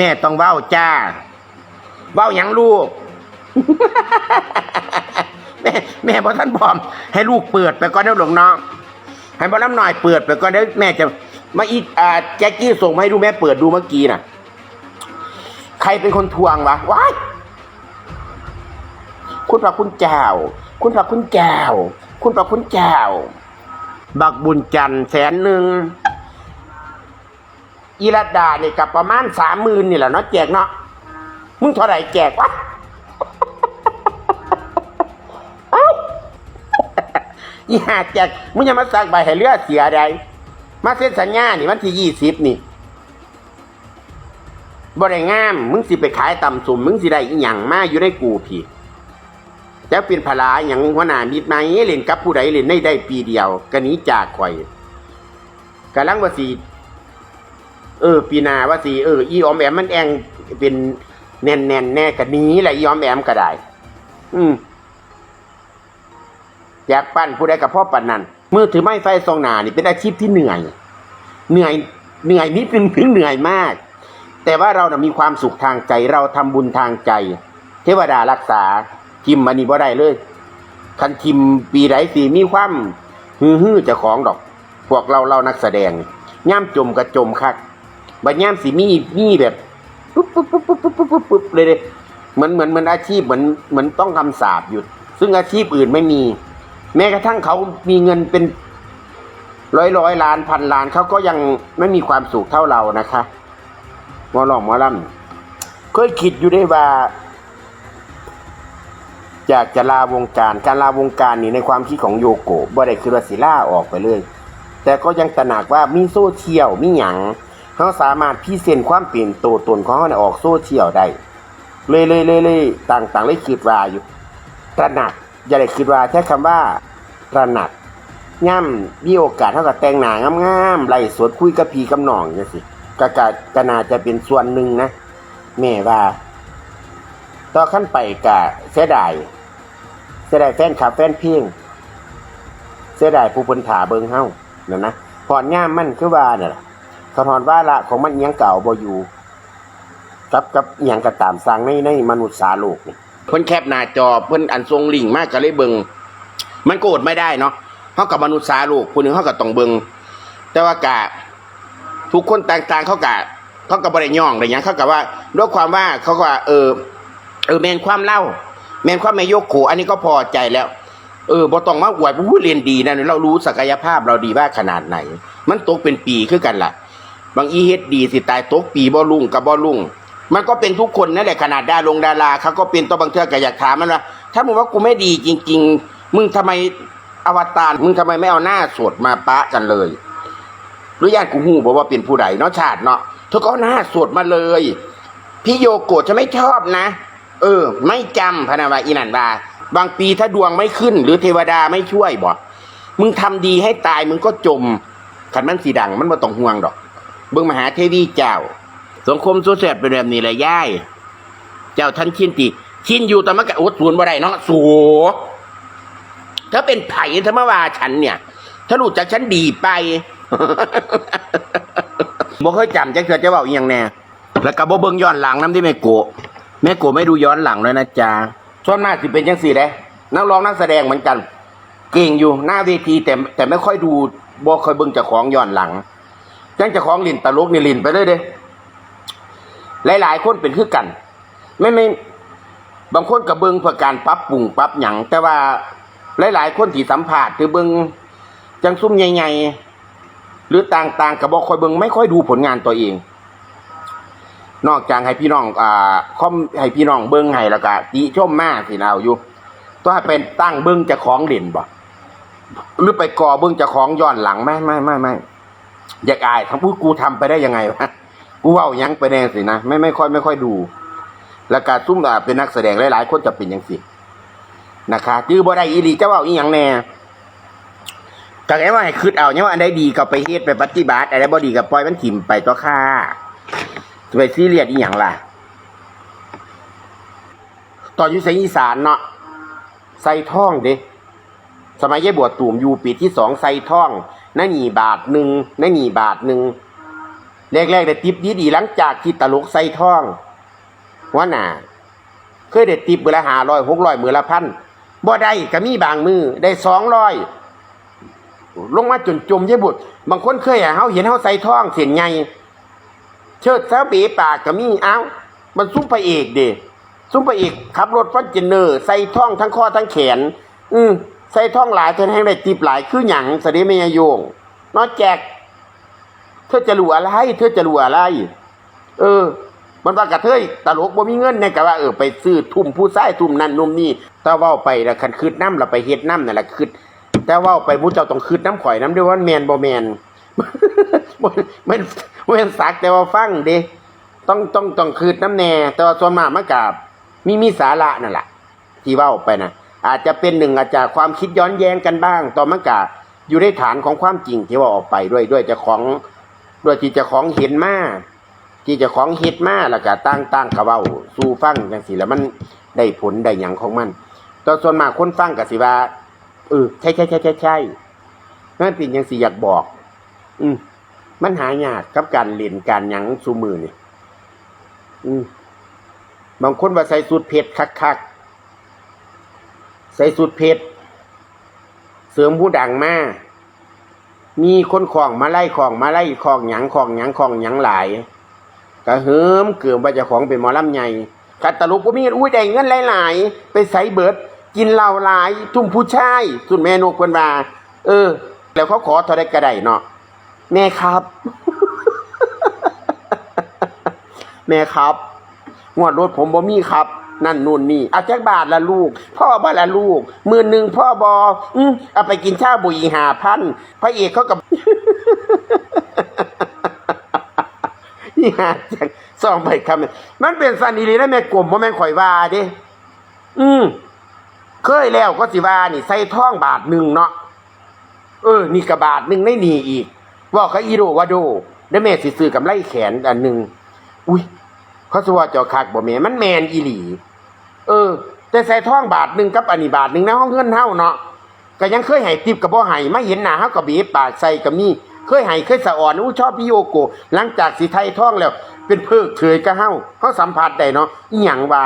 แม่ต้องเว้าจ้า เว้าหยังลูก แม่แม่บอกท่านพร้อม ให้ลูกเปิดไปก่อนเด้อหลวงน้องให้บอลน้ำหน่อยเปิดไปก่อนเด้อแม่จะมาอีกอ่าแจ็คกี้ส่งมาให้ดูแม่เปิดดูเมื่อกี้น่ะ ใครเป็นคนทวงวะว้ายคุณพระคุณเจ้า คุณพระคุณเจ้า คุณพระคุณเจ้า บักบุญจันทร์แสนหนึ่ง อีรัดดาเนี่ยกับประมาณสามหมื่นนี่แหละเนาะแจกเนาะมึงเท่าไหร่แจกวะเอ้าอีหาแจกมึงจะมาสักใบให้เลือดเสียใดมาเซ็นสัญญานี่วันที่ยี่สิบนี่บ่ได้งาม มึงสิไปขายตำสุ่มมึงสิได้อีหยังมาอยู่ได้กูพี่จะเป็นภาระอย่างหัวหน้ามิดไหมเล่นกับผู้ใดเล่นได้ได้ปีเดียว ก็หนี้จากข่อยกำลังว่าสี เออ ปีนาว่าสีเอออีออมแอมมันแองเป็นแน่นแน่นแน่กันนี้แหละอีออมแอมก็ได้ อืมอยากปั้นผู้ใดกับพ่อปั้นนั่นมือถือไม้ไฟทรงหนานี่เป็นอาชีพที่เหนื่อย เหนื่อยเหนื่อยนิดนึงถึงเหนื่อยมาก แต่ว่าเรานะ่ะมีความสุขทางใจ เราทำบุญทางใจ เทวดารักษาทิมอันนี้บ่ได้เลยคันทิมปีไรสีมีความฮือฮือจะของดอก พวกเราเรานักแสดงย่ามจมกระจมคัก บัดย่ามสีมีมีแบบปุ๊บปุ๊บปุ๊บปุ๊บปุ๊บปุ๊บปุ๊บปุ๊บเลยเด้เหมือนเหมือนเหมือนอาชีพเหมือนเหมือนต้องคำสาบอยู่ซึ่งอาชีพอื่นไม่มี แม้กระทั่งเขามีเงินเป็นร้อยร้อยล้านพันล้านเขาก็ยังไม่มีความสุขเท่าเรานะคะมอหลองมอลำเคยคิดอยู่ได้ว่าอยากจะลาวงการการลาวงการนี่ในความคิดของโยโกะบ่ได้คือว่าสิล่าออกไปเลย แต่ก็ยังตระหนักว่ามีโซเชียลมีหยัง เขาสามารถพรีเซนต์ความเปลี่ยนตัวตนของเขาเนี่ยออกโซเชียลได้เลยเลยเลยเลยต่างต่างเลยคิดว่าอยู่ตระหนักอย่าได้คิดว่าใช้คำว่าตระหนักย่ำมีโอกาสเท่ากับแต่งหนางามๆไล่สดคุยกับพีกับน้องจังสิก็ก็ก็น่าจะเป็นส่วนหนึ่งนะแม่ว่าต่อขั้นไปกะเสียดายเสียดายแฟนคลับแฟนเพลงเสียดายผู้เพิ่นถาเบิงเฮ้านั่นนะพอนย่ามมันคือว่าเนี่ย สะท้อนว่าละของมันเอิหยังเก่าบ่อยู่กับกับเอิหยังก็ตามสร้างในในมนุษย์สาโลกนี่เพิ่นแคปหน้าจอเพิ่นอันทรงลิงมากก็เลยเบิงมันโกรธไม่ได้เนาะเฮากับมนุษย์สาโลกผู้หนึ่งเฮาก็ต้องเบิงแต่ว่ากะทุกคนต่างๆเขากะเขาก็บ่ได้ย่องอะไรหยังเขาก็ว่าด้วยความว่าเขาก็ว่าเออ เออแมนความเล่า แมนความแมโยกโขอันนี้ก็พอใจแล้ว เออบ่ต้องมาอวดผู้เรียนดีนะเรารู้ศักยภาพเราดีว่าขนาดไหน มันตกเป็นปีคือกันล่ะ บางอีเฮ็ดดีสิตายตกปีบ่ลุ่งกับบ่ลุ่งมันก็เป็นทุกคนนั่นแหละขนาดดาลงดาราเขาก็เป็นตัวบางเทื่อก็อยากถามมันว่าถ้ามึงว่ากูไม่ดีจริง ๆ มึงทำไมอวตารมึงทำไมไม่เอาหน้าสดมาปะกันเลยหรือญาติกูหูบอกว่าเป็นผู้ใดเนาะชาติเนาะเธอก็หน้าสวดมาเลย พี่โยโกะจะไม่ชอบนะ เออ ไม่จำพนาวาอินันบาบางปีถ้าดวงไม่ขึ้น หรือเทวดาไม่ช่วยบอกมึงทำดีให้ตายมึงก็จมขันมันสีดังมันมาต้องห่วงดอก เบิ่งมหาเทวีเจ้า สังคมโซเชียลเป็นแบบนี้แหละย่าย เจ้าท่านชินติ ชินอยู่แต่มันก็อดสูนบ่ได้เนาะสูถ้าเป็นไผ่ธรรมวาฉันเนี่ย ถ้ารู้จักฉันดีไปบ่เคยจำจักเทื่อจะเว้าอียงแน่แล้วก็บ่เบิ่งย้อนหลังน้ำที่แม่โกะแม่โกะไม่ดูย้อนหลังเลยนะจ๊ะส่วนมากสิเป็นจังซี่เด้นักร้องนักแสดงเหมือนกัน เก่งอยู่หน้าเวทีแต่แต่ไม่ค่อยดูบ่ค่อยเบิ่งจ้าของย้อนหลัง จังจ้าของลินตลกนี่ลินไปเลยเด้หลาย ๆ คนเป็นคือกัน ไม่ไม่บางคนก็เบิงเพื่อการปรับปรุงปรับหยังแต่ว่าหลาย ๆ คนที่สัมภาษณ์คือเบิงจังซุ่มใหญ่ๆหรือต่างๆกับบอคอยเบิงไม่ค่อยดูผลงานตัวเอง นอกจากให้พี่น้องอ่าคอมให้พี่น้องเบิงให้แล้วก็ติชมมากสิเราอยู่ต้องให้เป็นตั้งเบิงจะของเด่นบ่หรือไปก่อเบิงจะของย้อนหลังไม่ไม่ไม่ไม่ อยากอายทั้งพูดกูทำไปได้ยังไงวะกูว่าหยังไปแน่สินะไม่ไม่ค่อยไม่ค่อยดู แล้วก็ซุ่มเป็นนักแสดงหลายๆ คนจะเป็นอย่างสินะคะจื้อบ่ได้อีหลีจะว่าอีหยังแน่ก็แค่ว่าให้คิดเอาเนี่ยว่าอันใดดีก็ไปเฮ็ดไปปฏิบัติอันใดบ่ดีก็ปล่อยมันถิ่มไปตัวค่าจะไปซีเรียสอีหยังล่ะตอนอยู่เสียงอีสานเนาะใส่ท่องเด้สมัยยายบวชตูมอยู่ปีที่สองใส่ท่อง นั่นนี่บาทหนึ่งนั่นนี่บาทหนึ่งแรกๆได้ติปดีๆหลังจากที่ตลกใส่ท่องว่าน่ะเคยได้ติปมือละหาร้อยหกร้อยมือละพันบ่ได้ก็มีบางมือได้สองร้อยลงมาจนจมเยบุตรบางคนเคยอะเฮาเห็นเฮาใส่ท่องเสียนไงเชิดซะเบปากก็มีเอ้ามันซุ้มพระเอกเดซุ้มพระเอกขับรถฟอร์จูเนอร์ใส่ท่องทั้งข้อทั้งแขน อืม ใส่ท่องหลายเธอให้ได้ติบหลายคือหยังสะเดเมยโยงนอแจกเธอจะรู้อะไร เธอจะรู้อะไร เออ มันว่ากระเทยตลกบ่มีเงินเนี่ยก็ว่าเออไปซื้อทุ่มผู้ชายทุ่มนั่นนุ่มนี่ถ้าว้าไปล้วคันคืดน้ำแล้วไปเฮ็ดน้ำนั่นแหละคืดแต่ว้าไปผู้เจ้าต้องคืดน้ำข่อยน้ำด้วยว่าแมนบ่แมนมันมันสักแต่ว่าฟังเด้ต้องต้องต้องคืดน้ำแน่ แต่ว่าส่วนมากมันกับมีมีสาระนั่นแหละที่ว้าไปนะ อาจจะเป็นหนึ่งอาจจะความคิดย้อนแย้งกันบ้าง ต่อมันกะอยู่ในฐานของความจริงที่ว่าออกไปด้วยด้วยจะของด้วยที่จะของเห็นมาที่จะของเฮ็ดมาแล้วก็ตั้งตั้งกระเว้าสู่ฟังจังซี่แล้วมันได้ผลได้หยังของมันตัวส่วนมากคนฟังก็สิว่าเออใช่ใช่ใช่ใช่ใช่นั่นเป็นจังสิอยากบอก อืมมันหายากกับการเล่นการหยังสูมือนี่อืมบางคนว่าใส่สูตรเผ็ดคักๆ ส่สูตรเผ็ดเสริมผู้ดังมามีคนของมาไล่ของมาไล่ของหยังของหยังของหยังหลายก็เหิมเกือบว่าจะของเป็นหมอลำใหญ่คัดตลกบ่มีอุ้ยได้เงินหลายๆ ไปใส่เบิด กินเหล้าหลาย ทุ่มผู้ชายสุดแม่นกเพิ่นว่า เออ แล้วเขาขอท่าใดก็ไดเนาะแม่ครับ แม่ครับงวดรถผมบ่มีครับ นั่นนู่นนี่เอาแจ็คบาทละลูก พ่อบ่ละลูกมื่นหนึ่งพ่อบออืมเอาไปกินชาบุยหาพันพระเอกเขากับนี่หาจังซองไปคำมันเป็นสันอีลีนะแม่กลมบ่แม่ข่อยว่าเด้อืมเคยแล้วก็สิว่านี่ใส่ท่องบาทหนึ่งเนาะเออ นี่กระบาทหนึ่งได้หนีอีกว่าเขาอีโดวาโดได้แม่สิซื้อกับไล่แขนอันหนึ่งอุ้ยเขาสว่าเจ้าคักบ่แม่มันแมนอีหลี เออ แต่ใส่ท่องบาทหนึ่งกับอันนี้บาทหนึ่งนะห้องเงินเฮาเนาะก็ยังเคยให้ติบกับบ่ให้ไม่เห็นหน้าเฮากับบีบปากใส่กับมีเคยให้เคยสะอ่อนอู้ชอบพี่โยโกหลังจากสิไทยท่องแล้ว เป็นเพิกเถยกับเฮาเฮาสัมผัสได้เนาะอีหยังวะ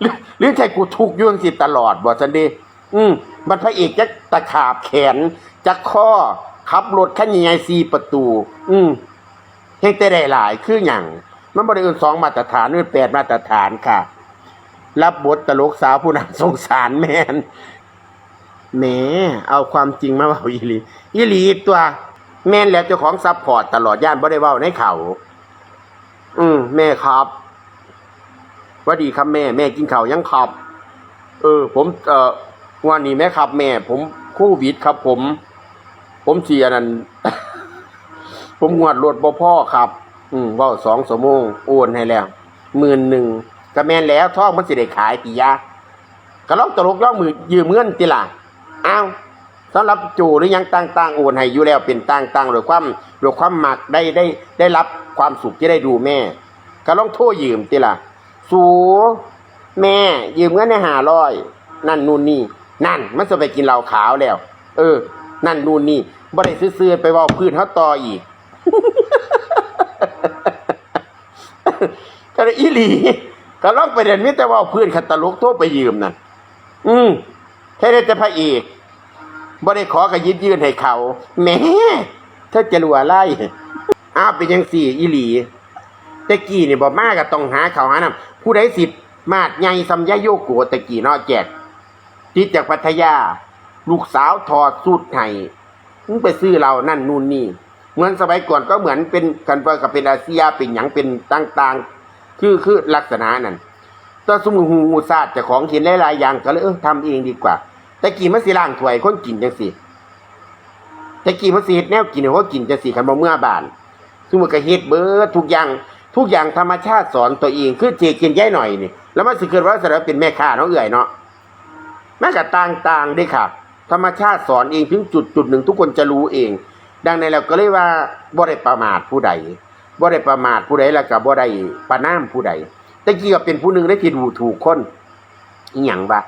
หรือหรือใจกูทุกยุ่งสิตลอดบ่ซันเดอืมมันพระเอกจักตะขาบแขนจักข้อขับรถคันใหญ่ๆสี่ประตู อืมเฮงแต่ได้หลายคืออย่าง มันบริเวณสองมาตรฐานหรือแปดมาตรฐานค่ะ รับบทตลกสาวผู้น่าสงสารแมนแหมเอาความจริงมาเว่าอีหลีอีหลีตัว แม่นแล้วเจ้าของซัพพอร์ตตลอดย่านบ่ได้เว้าในเขา อืมแม่ครับว่าดีครับแม่ แม่กินข้าวยังครับ เออ ผม เอ่อวันนี้แม่ครับ แม่ ผมโควิดครับ ผม ผมเสียนั่น ผมงวดรถบ่พ่อครับ อืมเว่าสองสมงโอนให้แล้วหมื่นหนึ่งก็แม่นแล้วท่องมันสิได้ขายปียะก็ลองตลกลองมือยืมเงินติล่ะอ้าวสำหรับจูหรือยังต่างๆโอนให้อยู่แล้วเป็นต่างๆโดยความโดยความหมักได้ได้ได้รับความสุขที่ได้ดูแม่ ก็ลองโทรยืมติล่ะ สูแม่ยืมเงินในหาร้อยนั่นนู่นนี่ นั่น มันจะไปกินเหล้าขาวแล้ว เออ นั่นนู่นนี่บ่ได้ซื้อๆไปว่าพื้นเขาต่ออีก ก็เลยอีหลีก็ลองไปเรียนมิแต่ว่าเพื้นคันตลกโทรไปยืมนั่นอืมแค่ได้แต่พระเอกบ่ได้ขอก็ยิบยืนให้เขาแหม่เธอจะรู้อะไรอ้าวเป็นยังสี่อีหลีตะกี้นี่บ่มาก็ต้องหาเขาหานำผู้ใดสิทธิ์มาดใหญ่ซัมยาโยโกะตะกี้เนาะแจกติดจากพัทยา ลูกสาวถอดสูตรให้มึงไปซื้อเรานั่นนู่นนี่ เหมือนสมัยก่อนก็เหมือนเป็นกันว่าก็เป็นอาเซียเป็นหยังเป็นต่างๆ คือคือลักษณะนั้นตอนสมุหูงูซาดจ้าของเห็นหลายๆอย่างก็เลยเออทำเองดีกว่า แตะกี้มันสิล้างถ้วยคนกินจังซี่ตะกี้มันสิเฮ็ดแนวกินเขากินจังซี่คันบ่เมื่อบานซึ่งมันก็เฮ็ดเบิดทุกอย่างทุกอย่างธรรมชาติสอนตัวเองคือเจกินย่ายหน่อยนี่แล้วมันสิเกิดว่าสารบเป็นแม่ค้าเนาะเอื่อยเนาะแม้กับต่างๆด้วยค่ะ ธรรมชาติสอนเองถึงจุดจุดหนึ่งทุกคนจะรู้เอง ดังนั้นเราก็เลยว่าบ่ได้ประมาทผู้ใดบ่ได้ประมาทผู้ใดแล้วก็บ่ได้ประนามผู้ใดแต่กี้ก็เป็นผู้หนึ่งได้ที่ดูถูกคนอีหยังวะ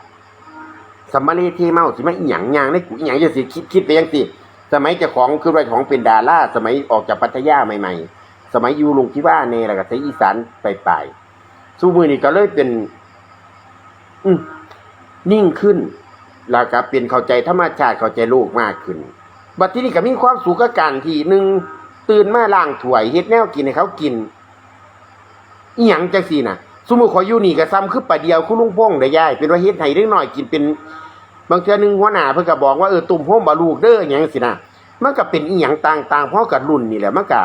สมมาเลเทเมาสิมาอีหยังยางได้กูอีหยังจะสิคิดคิดไปยังสิสมัยเจ้าของคือว่าของเป็นดาราสมัยออกจากพัทยาใหม่ ๆ สมัยอยู่ลุงที่ว่าเนแล้วก็ใช้อีสานไปไปสู้มือนี่ก็เลยเป็น อืมนิ่งขึ้นแล้วก็เป็นเข้าใจธรรมชาติเข้าใจโลกมากขึ้น บัดที่นี่ก็มีความสุขกับการที่หนึ่งตื่นมาล้างถ้วยเฮ็ดแนวกินให้เขากินอีหยังจังซี่น่ะสมมุติขอยอยู่นี่ก็ซ้ำคือปะเดียวคุณลุงพงษ์ได้ยายเป็นว่าเฮ็ดให้เด็กน้อยกินเป็น บางเทื่อหนึงหัวหน้าเพิ่นก็บอกว่าเออตุ่มโฮมบ่ลูกเด้อหยังสินะมันก็เป็นอีหยังต่างๆเพราะกับรุ่นนี่แหละมันก็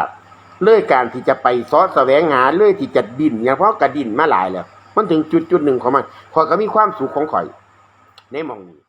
เลยการที่จะไปซอสแสวงหาเลยที่จะดินอย่างเพราะกระดินมาหลายแล้ว มันถึงจุดจุดหนึ่งของมันข่อยก็มีความสุขของข่อย ในมองนี้